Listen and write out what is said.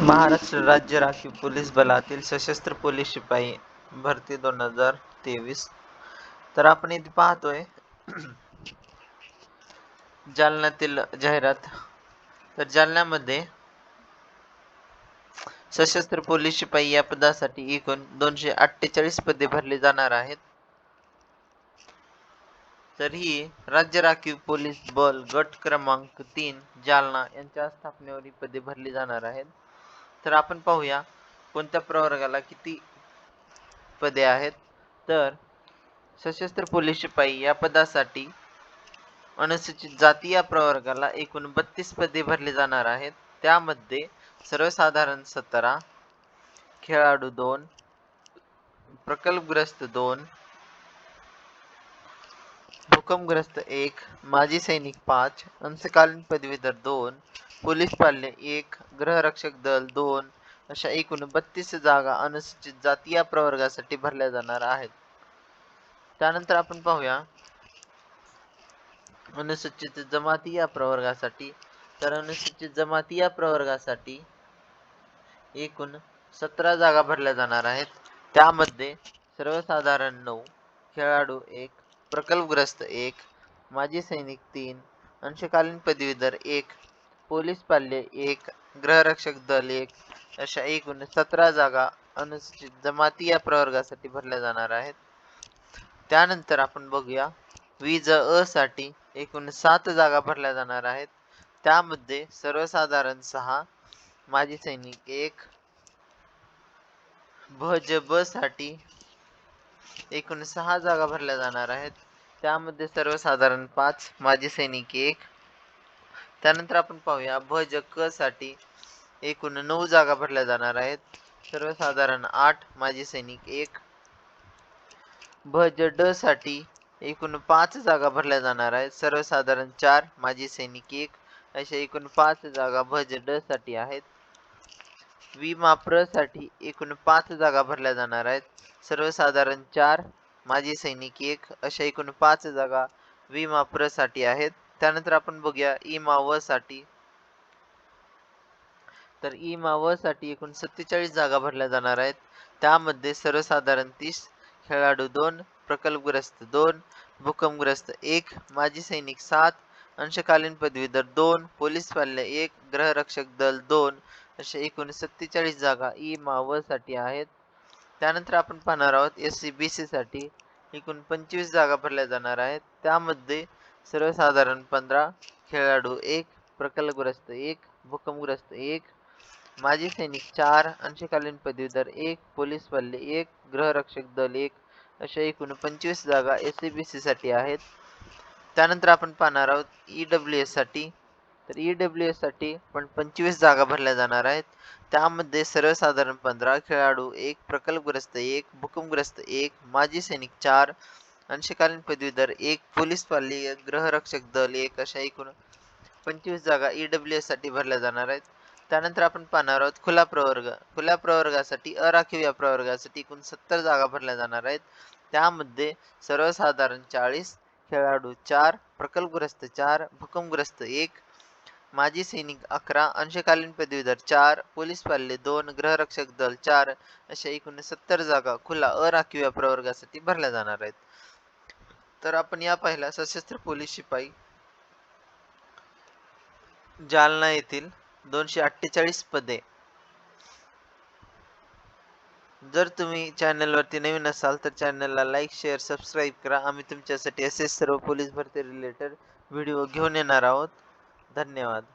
महाराष्ट्र राज्य राखीव पोलीस बलातील सशस्त्र पोलीस शिपाई भरती दोन हजार तेवीस. तर आपण इथे पाहतोय जालन्यातील जाहिरात. तर जालन्यामध्ये सशस्त्र पोलीस शिपाई या पदासाठी एकूण दोनशे अठ्ठेचाळीस पदे भरली जाणार आहेत. तर ही राज्य राखीव पोलीस बल गट क्रमांक तीन जालना यांच्या स्थापनेवर ही पदे भरली जाणार आहेत. तर आपण पाहूया कोणत्या प्रवर्गाला किती पदे आहेत. तर सशस्त्र पोलीस शिपाई या पदासाठी अनुसूचित जाती या प्रवर्गाला एकूण बत्तीस पदे भरली जाणार आहेत. त्यामध्ये सर्वसाधारण सतरा खेळाडू दोन प्रकल्पग्रस्त दोन भूकंपग्रस्त एक माजी सैनिक पाच अंशकालीन पदवीधर दोन पोलीस पाल्य एक गृहरक्षक दल दोन अशा एकूण बत्तीस जागा अनुसूचित जाती या प्रवर्गासाठी भरल्या जाणार आहेत. त्यानंतर आपण पाहूया. अनुसूचित जमाती या प्रवर्गासाठी तर अनुसूचित जमाती या प्रवर्गासाठी एकूण सतरा जागा भरल्या जाणार आहेत. त्यामध्ये सर्वसाधारण नऊ खेळाडू एक प्रकल्पग्रस्त एक माजी सैनिक तीन अंशकालीन पदवीधर एक पोलीस पाल्य एक गृहरक्षक दल एक अशा एकूण सतरा जागा अनुसूचित जमाती या प्रवर्गासाठी भरल्या जाणार आहेत. त्यानंतर आपण बघूया वीज अ साठी एकूण सात जागा भरल्या जाणार आहेत. त्यामध्ये सर्वसाधारण सहा माजी सैनिक एक भज ब साठी एकूण सहा जागा भरल्या जाणार आहेत. त्यामध्ये सर्वसाधारण पाच माजी सैनिक एक. त्यानंतर आपण पाहूया भज क साठी एकूण नऊ जागा भरल्या जाणार आहेत. सर्वसाधारण आठ माजी सैनिक एक. भज ड साठी एकूण पाच जागा भरल्या जाणार आहेत. सर्वसाधारण चार माजी सैनिक एक. अशा एकूण पाच जागा भज ड साठी आहेत. विमा प्रसाठी एकूण पाच जागा भरल्या जाणार आहेत. सर्वसाधारण चार माजी सैनिक एक अशा एकूण पाच जागा विमा प्रसाठी आहेत. त्यानंतर आपण बघूया इमा व साठी. तर इमा व साठी एकूण सत्तेचाळीस जागा भरल्या जाणार आहेत. त्यामध्ये सर्वसाधारण तीस खेळाडू दोन प्रकल्पग्रस्त दोन भूकंपग्रस्त एक माजी सैनिक सात अंशकालीन पदवीधर दोन पोलीस पाल्य एक ग्रहरक्षक दल दोन अशा एकूण सत्तेचाळीस जागा ई व साठी आहेत. त्यानंतर आपण पाहणार आहोत एस सी बी सी साठी एकूण पंचवीस जागा भरल्या जाणार आहेत. त्यामध्ये सर्वसाधारण पंधरा खेळाडू एक प्रकल्पग्रस्त एक भूकंपग्रस्त एक माजी सैनिक चार अंशकालीन पदवीधर एक पोलीस पल्ले एक गृहरक्षक दल एक अशा एकूण पंचवीस जागा एस सी बी सी साठी आहेत. त्यानंतर आपण पाहणार आहोत ई डब्ल्यू एससाठी तर ई डब्ल्यू एससाठी पण पंचवीस जागा भरल्या जाणार आहेत. त्यामध्ये सर्वसाधारण पंधरा खेळाडू एक प्रकल्पग्रस्त एक भूकंपग्रस्त एक माजी सैनिक चार अंशकालीन पदवीधर एक पोलीस पाली एक गृहरक्षक दल एक अशा एकूण पंचवीस जागा ई डब्ल्यू साठी भरल्या जाणार आहेत. त्यानंतर आपण पाहणार आहोत खुला प्रवर्ग. खुल्या प्रवर्गासाठी अराखीव या प्रवर्गासाठी एकूण सत्तर जागा भरल्या जाणार आहेत. त्यामध्ये सर्वसाधारण चाळीस खेळाडू चार प्रकल्पग्रस्त चार भूकंपग्रस्त एक माजी सैनिक अकरा अंशकालीन पदवीधर चार पोलीस पाल्ले दोन गृहरक्षक दल चार अशा एकूण सत्तर जागा खुला अराखीव या प्रवर्गासाठी भरल्या जाणार आहेत. तर आपण या पाहिला सशस्त्र पोलीस शिपाई जालना येथील दोनशे अठ्ठेचाळीस पदे. जर तुम्ही चॅनलवरती नवीन असाल तर चॅनलला लाईक शेअर सबस्क्राईब करा. आम्ही तुमच्यासाठी असेच सर्व पोलीस भरती रिलेटेड व्हिडिओ घेऊन येणार आहोत. धन्यवाद.